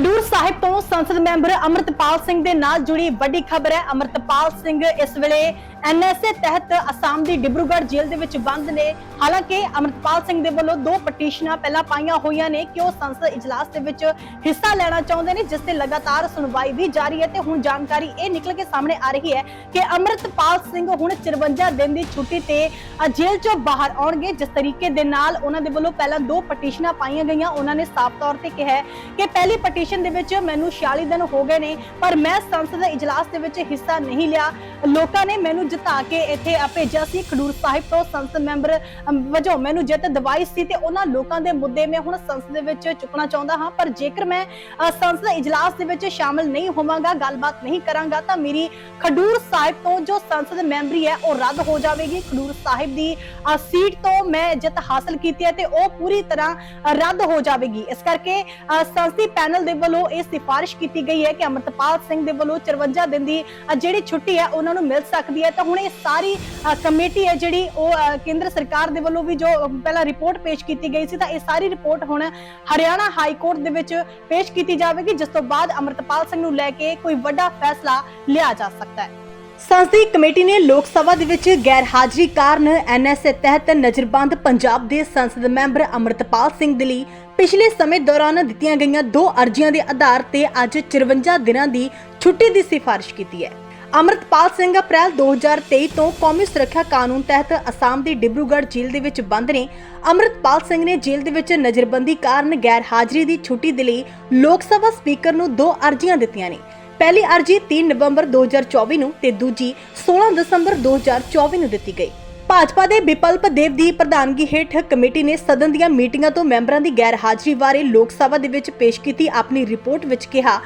ਖਡੂਰ ਸਾਹਿਬ ਤੋਂ ਸੰਸਦ ਮੈਂਬਰ ਅਮਰਤਪਾਲ ਸਿੰਘ ਦੇ ਨਾਲ ਜੁੜੀ ਵੱਡੀ ਖਬਰ ਹੈ। ਅਮਰਤਪਾਲ ਸਿੰਘ ਇਸ ਵੇਲੇ ਐਨਐਸਏ ਤਹਿਤ ਅਸਾਮ ਦੀ ਡਿਬਰੂਗੜ੍ਹ ਜੇਲ੍ਹ ਦੇ ਵਿੱਚ ਬੰਦ ਨੇ। ਹਾਲਾਂਕਿ ਅਮਰਤਪਾਲ ਸਿੰਘ ਦੇ ਵੱਲੋਂ ਦੋ ਪਟੀਸ਼ਨਾਂ ਪਹਿਲਾਂ ਪਾਈਆਂ ਹੋਈਆਂ ਨੇ ਕਿ ਉਹ ਸੰਸਦ ਇਜਲਾਸ ਦੇ ਵਿੱਚ ਹਿੱਸਾ ਲੈਣਾ ਚਾਹੁੰਦੇ ਨੇ, ਜਿਸ ਤੇ ਲਗਾਤਾਰ ਸੁਣਵਾਈ ਵੀ ਜਾਰੀ ਹੈ ਤੇ ਹੁਣ ਜਾਣਕਾਰੀ ਇਹ ਨਿਕਲ ਕੇ ਸਾਹਮਣੇ ਆ ਰਹੀ ਹੈ ਕਿ ਅਮਰਤਪਾਲ ਸਿੰਘ ਹੁਣ 54 ਦਿਨ ਦੀ ਛੁੱਟੀ ਤੇ ਜੇਲ੍ਹ ਚੋਂ ਬਾਹਰ ਆਉਣਗੇ। ਜਿਸ ਤਰੀਕੇ ਦੇ ਨਾਲ ਉਹਨਾਂ ਦੇ ਵੱਲੋਂ ਪਹਿਲਾਂ ਦੋ ਪਟੀਸ਼ਨਾਂ ਪਾਈਆਂ ਗਈਆਂ। ਉਹਨਾਂ ਨੇ ਸਾਫ਼ ਤੌਰ ਤੇ ਕਿਹਾ ਕਿ ਪਹਿਲੀ ਪਟੀਸ਼ਨ ਦੇ ਵਿੱਚ ਮੈਨੂੰ 46 ਦਿਨ ਹੋ ਗਏ ਨੇ, ਪਰ ਮੈਂ ਸੰਸਦ ਦੇ ਇਜਲਾਸ ਦੇ ਵਿੱਚ ਹਿੱਸਾ ਨਹੀਂ ਲਿਆ। ਲੋਕਾਂ ਨੇ ਮੈਨੂੰ ਜਿਤਾ ਕੇ ਇੱਥੇ ਭੇਜਿਆ ਸੀ। ਖਡੂਰ ਸਾਹਿਬ ਤੋਂ ਸੰਸਦ ਮੈਂਬਰ ਵਜੋਂ ਮੈਨੂੰ ਜਿੱਤ ਦਵਾਈ ਸੀ ਤੇ ਉਹਨਾਂ ਲੋਕਾਂ ਦੇ ਮੁੱਦੇ ਮੈਂ ਹੁਣ ਸੰਸਦ ਦੇ ਵਿੱਚ ਚੁੱਕਣਾ ਚਾਹੁੰਦਾ ਹਾਂ। ਪਰ ਜੇਕਰ ਮੈਂ ਅ, ਸੰਸਦ ਇਜਲਾਸ ਦੇ ਵਿੱਚ ਸ਼ਾਮਲ ਨਹੀਂ ਹੋਵਾਂਗਾ ਗੱਲਬਾਤ ਨਹੀਂ ਕਰਾਂਗਾ ਤਾਂ ਮੇਰੀ ਖਡੂਰ ਸਾਹਿਬ ਤੋਂ ਜੋ ਸੰਸਦ ਮੈਂਬਰੀ ਹੈ ਉਹ ਰੱਦ ਹੋ ਜਾਵੇਗੀ। ਖਡੂਰ ਸਾਹਿਬ ਦੀ ਸੀਟ ਤੋਂ ਮੈਂ ਜਿੱਤ ਹਾਸਲ ਕੀਤੀ ਹੈ ਤੇ ਉਹ ਪੂਰੀ ਤਰ੍ਹਾਂ ਰੱਦ ਹੋ ਜਾਵੇਗੀ। ਇਸ ਕਰਕੇ ਅ, ਸੰਸਦੀ ਪੈਨਲ ਦੇ ਵੱਲੋਂ ਇਹ ਸਿਫਾਰਿਸ਼ ਕੀਤੀ ਗਈ ਹੈ ਕਿ ਅਮਰਤਪਾਲ ਸਿੰਘ ਦੇ ਵੱਲੋਂ 54 ਦਿਨ ਦੀ ਜਿਹੜੀ ਛੁੱਟੀ ਹੈ ਉਹਨਾਂ ਨੂੰ ਮਿਲ ਸਕਦੀ ਹੈ। ਤਾਂ ਹੁਣ ਇਹ ਸਾਰੀ ਕਮੇਟੀ ਹੈ ਜਿਹੜੀ ਉਹ ਕੇਂਦਰ ਸਰਕਾਰ ਦੇ ਵੱਲੋਂ ਵੀ ਜੋ ਪਹਿਲਾਂ ਰਿਪੋਰਟ ਪੇਸ਼ ਕੀਤੀ ਗਈ ਸੀ ਤਾਂ ਇਹ ਸਾਰੀ ਰਿਪੋਰਟ ਹੁਣ ਹਰਿਆਣਾ ਹਾਈ ਕੋਰਟ ਦੇ ਵਿੱਚ ਪੇਸ਼ ਕੀਤੀ ਜਾਵੇਗੀ, ਜਿਸ ਤੋਂ ਬਾਅਦ ਅਮਰਤਪਾਲ ਸਿੰਘ ਨੂੰ ਲੈ ਕੇ ਕੋਈ ਵੱਡਾ ਫੈਸਲਾ ਲਿਆ ਜਾ ਸਕਦਾ ਹੈ। ਸੰਸਦੀ ਕਮੇਟੀ ਨੇ ਲੋਕ ਸਭਾ ਦੇ ਵਿੱਚ ਗੈਰ ਹਾਜ਼ਰੀ ਕਾਰਨ ਐਨਐਸਏ ਤਹਿਤ ਨਜ਼ਰਬੰਦ ਪੰਜਾਬ ਦੇ ਸੰਸਦ ਮੈਂਬਰ ਅਮਰਤਪਾਲ ਸਿੰਘ ਦੇ ਲਈ ਪਿਛਲੇ ਸਮੇਂ ਦੌਰਾਨ ਦਿੱਤੀਆਂ ਗਈਆਂ ਦੋ ਅਰਜ਼ੀਆਂ ਦੇ ਆਧਾਰ ਤੇ ਅੱਜ 54 ਦਿਨਾਂ ਦੀ ਛੁੱਟੀ ਦੀ ਸਿਫਾਰਿਸ਼ ਕੀਤੀ ਹੈ। ਅਮਰਤਪਾਲ ਸਿੰਘ ਅਪ੍ਰੈਲ 2023 ਤੋਂ ਕੌਮੀ ਸੁਰੱਖਿਆ ਕਾਨੂੰਨ ਤਹਿਤ ਅਸਾਮ ਦੀ ਡਿਬਰੂਗੜ੍ਹ ਜੇਲ੍ਹ ਦੇ ਵਿੱਚ ਬੰਦ ਨੇ। ਅਮਰਤਪਾਲ ਸਿੰਘ ਨੇ ਜੇਲ੍ਹ ਦੇ ਵਿੱਚ ਨਜ਼ਰਬੰਦੀ ਕਾਰਨ ਗੈਰ ਹਾਜ਼ਰੀ ਦੀ ਛੁੱਟੀ ਦੇ ਲਈ ਲੋਕ ਸਭਾ ਸਪੀਕਰ ਨੂੰ ਦੋ ਅਰਜ਼ੀਆਂ ਦਿੱਤੀਆਂ ਨੇ। ਪਹਿਲੀ ਅਰਜ਼ੀ 3 ਨਵੰਬਰ 2024 ਨੂੰ ਤੇ ਦੂਜੀ 16 ਦਸੰਬਰ 2024 ਨੂੰ ਦਿੱਤੀ ਗਈ। ਭਾਜਪਾ ਦੇ ਵਿਪਲਪ ਦੇਵ ਦੀ ਪ੍ਰਧਾਨਗੀ ਹੇਠ ਕਮੇਟੀ ਨੇ ਸਦਨ ਦੀਆਂ ਮੀਟਿੰਗਾਂ ਤੋਂ ਮੈਂਬਰਾਂ ਦੀ ਗੈਰ ਹਾਜ਼ਰੀ ਬਾਰੇ ਲੋਕ ਸਭਾ ਦੇ ਵਿੱਚ ਪੇਸ਼ ਕੀਤੀ ਆਪਣੀ ਰਿਪੋਰਟ ਵਿੱਚ ਕਿਹਾ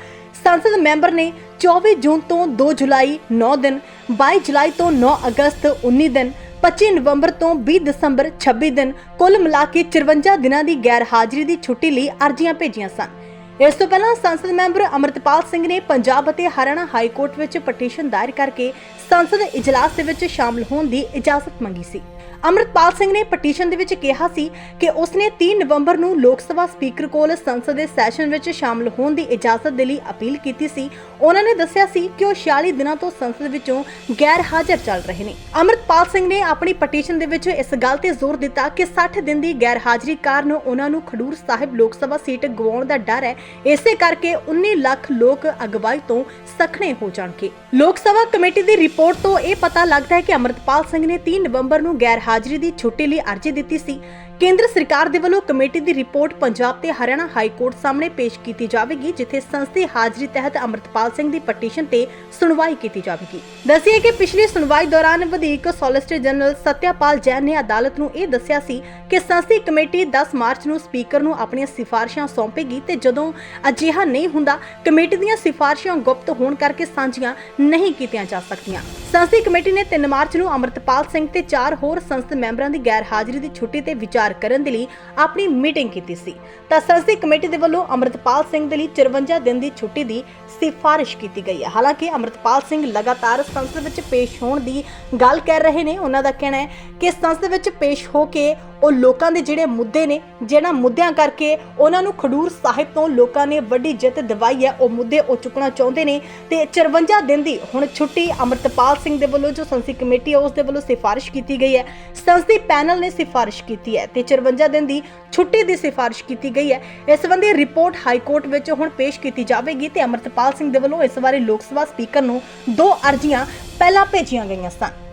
ਸੰਸਦ ਮੈਂਬਰ ਨੇ 24 ਜੂਨ ਤੋਂ 2 ਜੁਲਾਈ 9 ਦਿਨ 22 ਜੁਲਾਈ ਤੋਂ 9 ਅਗਸਤ 19 ਦਿਨ 25 ਨਵੰਬਰ ਤੋਂ 20 ਦਸੰਬਰ 26 ਦਿਨ ਕੁੱਲ ਮਿਲਾ ਕੇ 54 ਦਿਨਾਂ ਦੀ ਗੈਰ ਹਾਜ਼ਰੀ ਦੀ ਛੁੱਟੀ ਲਈ ਅਰਜ਼ੀਆਂ ਭੇਜੀਆਂ ਸਨ। ਇਸ ਤੋਂ ਪਹਿਲਾਂ ਸੰਸਦ ਮੈਂਬਰ ਅਮਰਤਪਾਲ ਸਿੰਘ ਨੇ ਪੰਜਾਬ ਅਤੇ ਹਰਿਆਣਾ ਹਾਈ ਕੋਰਟ ਵਿੱਚ ਪਟੀਸ਼ਨ ਦਾਇਰ ਕਰਕੇ ਸੰਸਦ ਇਜਲਾਸ ਦੇ ਵਿੱਚ ਸ਼ਾਮਲ ਹੋਣ ਦੀ ਇਜਾਜ਼ਤ ਮੰਗੀ ਸੀ। ਅਮਰਤਪਾਲ ਸਿੰਘ ਨੇ ਪਟੀਸ਼ਨ ਦੇ ਵਿੱਚ ਕਿਹਾ ਸੀ ਕਿ ਉਸਨੇ 3 ਨਵੰਬਰ ਨੂੰ ਲੋਕ ਸਭਾ ਸਪੀਕਰ ਕੋਲ ਸੰਸਦ ਦੇ ਸੈਸ਼ਨ ਵਿੱਚ ਸ਼ਾਮਲ ਹੋਣ ਦੀ ਇਜਾਜ਼ਤ ਦੇ ਲਈ ਅਪੀਲ ਕੀਤੀ ਸੀ। ਉਹਨਾਂ ਨੇ ਦੱਸਿਆ ਸੀ ਕਿ ਉਹ 46 ਦਿਨਾਂ ਤੋਂ ਸੰਸਦ ਵਿੱਚੋਂ ਗੈਰ ਹਾਜ਼ਰ ਚੱਲ ਰਹੇ ਨੇ। ਅਮਰਤਪਾਲ ਸਿੰਘ ਨੇ ਆਪਣੀ ਪਟੀਸ਼ਨ ਦੇ ਵਿੱਚ ਇਸ ਗੱਲ ਤੇ ਜ਼ੋਰ ਦਿੱਤਾ ਕਿ 60 ਦਿਨ ਦੀ ਗੈਰ ਹਾਜ਼ਰੀ ਕਾਰਨ ਉਹਨਾਂ ਨੂੰ ਖਡੂਰ ਸਾਹਿਬ ਲੋਕ ਸਭਾ ਸੀਟ ਗਵਾਉਣ ਦਾ ਡਰ ਹੈ। ਇਸੇ ਕਰਕੇ 19 ਲੱਖ ਲੋਕ ਅਗਵਾਈ ਤੋਂ ਸਖਣੇ ਹੋ ਜਾਣਗੇ। ਲੋਕ ਸਭਾ ਕਮੇਟੀ ਦੀ ਰਿਪੋਰਟ ਤੋਂ ਇਹ ਪਤਾ ਲੱਗਦਾ ਹੈ ਕਿ ਅਮਰਤਪਾਲ ਸਿੰਘ ਨੇ 3 ਨਵੰਬਰ ਨੂੰ ਗੈਰ ਹਾਜ਼ਰੀ ਦੀ ਛੁੱਟੀ ਲਈ ਅਰਜ਼ੀ ਦਿੱਤੀ ਸੀ। ਕੇਂਦਰ ਸਰਕਾਰ ਦੇ ਵੱਲੋਂ ਕਮੇਟੀ ਦੀ ਰਿਪੋਰਟ ਪੰਜਾਬ ਤੇ ਹਰਿਆਣਾ ਹਾਈ ਕੋਰਟ ਸਾਹਮਣੇ ਪੇਸ਼ ਕੀਤੀ ਜਾਵੇਗੀ, ਜਿੱਥੇ ਸੰਸਦੀ ਹਾਜ਼ਰੀ ਤਹਿਤ ਅਮਰਤਪਾਲ ਸਿੰਘ ਦੀ ਪਟੀਸ਼ਨ ਤੇ ਸੁਣਵਾਈ ਕੀਤੀ ਜਾਵੇਗੀ। ਦੱਸਿਏ ਕਿ ਪਿਛਲੀ ਸੁਣਵਾਈ ਦੌਰਾਨ ਵਧੇਕ ਸੋਲਿਸਿਟਰ ਜਨਰਲ ਸਤਿਆਪਾਲ ਜੈਨ ਨੇ ਅਦਾਲਤ ਨੂੰ ਇਹ ਦੱਸਿਆ ਸੀ ਕਿ ਸੰਸਦੀ ਕਮੇਟੀ 10 ਮਾਰਚ ਨੂੰ ਸਪੀਕਰ ਨੂੰ ਆਪਣੀਆਂ ਸਿਫਾਰਿਸ਼ਾਂ ਸੌਂਪੇਗੀ ਤੇ ਜਦੋਂ ਅਜਿਹਾ ਨਹੀਂ ਹੁੰਦਾ, ਕਮੇਟੀ ਦੀਆਂ ਸਿਫਾਰਿਸ਼ਾਂ ਗੁਪਤ ਹੋਣ ਕਰਕੇ ਸਾਂਝੀਆਂ ਨਹੀਂ ਕੀਤੀਆਂ ਜਾ ਸਕਦੀਆਂ। ਸੰਸਦੀ ਕਮੇਟੀ ਨੇ 3 ਮਾਰਚ ਨੂੰ ਅਮਰਤਪਾਲ ਸਿੰਘ ਤੇ ਚਾਰ ਹੋਰ ਸੰਸਦ ਮੈਂਬਰਾਂ ਦੀ ਗੈਰ ਹਾਜ਼ਰੀ ਦੀ ਛੁੱਟੀ ਤੇ ਵਿਚਾਰ ਕਰਨ ਦੇ ਲਈ ਆਪਣੀ ਮੀਟਿੰਗ ਕੀਤੀ ਸੀ। ਤਾਂ ਸੰਸਦੀ ਕਮੇਟੀ ਦੇ ਵੱਲੋਂ ਅਮਰਤਪਾਲ ਸਿੰਘ ਦੇ ਲਈ 54 ਦਿਨ ਦੀ ਛੁੱਟੀ ਦੀ ਸਿਫਾਰਿਸ਼ ਕੀਤੀ ਗਈ ਹੈ। ਹਾਲਾਂਕਿ ਅਮਰਤਪਾਲ ਸਿੰਘ ਲਗਾਤਾਰ ਸੰਸਦ ਵਿੱਚ ਪੇਸ਼ ਹੋਣ ਦੀ ਗੱਲ ਕਰ ਰਹੇ ਨੇ। ਉਹਨਾਂ ਦਾ ਕਹਿਣਾ ਹੈ ਕਿ ਸੰਸਦ ਵਿੱਚ ਪੇਸ਼ ਹੋ ਕੇ ਉਹ ਲੋਕਾਂ ਦੇ ਜਿਹੜੇ ਮੁੱਦੇ ਨੇ, ਜਿਹਨਾਂ ਮੁੱਦਿਆਂ ਕਰਕੇ ਉਹਨਾਂ ਨੂੰ ਖਡੂਰ ਸਾਹਿਬ ਤੋਂ ਲੋਕਾਂ ਨੇ ਵੱਡੀ ਜਿੱਤ ਦਿਵਾਈ ਹੈ, ਉਹ ਮੁੱਦੇ ਉਹ ਚੁੱਕਣਾ ਚਾਹੁੰਦੇ ਨੇ। ਤੇ 54 ਦਿਨ ਦੀ ਹੁਣ ਛੁੱਟੀ ਅਮਰਤਪਾਲ ਸਿੰਘ ਦੇ ਵੱਲੋਂ, ਜੋ ਸੰਸਦੀ ਕਮੇਟੀ ਹੈ, ਉਸ ਦੇ ਵੱਲੋਂ ਸਿਫਾਰਿਸ਼ ਕੀਤੀ ਗਈ ਹੈ। ਸੰਸਦੀ ਪੈਨਲ ਨੇ ਸਿਫਾਰਿਸ਼ ਕੀਤੀ ਹੈ ਤੇ 54 ਦਿਨ ਦੀ ਛੁੱਟੀ ਦੀ ਸਿਫਾਰਿਸ਼ ਕੀਤੀ ਗਈ ਹੈ। ਇਸ ਸੰਬੰਧੀ ਰਿਪੋਰਟ ਹਾਈ ਕੋਰਟ ਵਿੱਚ ਹੁਣ ਪੇਸ਼ ਕੀਤੀ ਜਾਵੇਗੀ ਤੇ ਅਮਰਤਪਾਲ ਸਿੰਘ ਦੇ ਵੱਲੋਂ ਇਸ ਬਾਰੇ ਲੋਕ ਸਭਾ ਸਪੀਕਰ ਨੂੰ ਦੋ ਅਰਜ਼ੀਆਂ ਪਹਿਲਾਂ ਭੇਜੀਆਂ ਗਈਆਂ ਸਨ।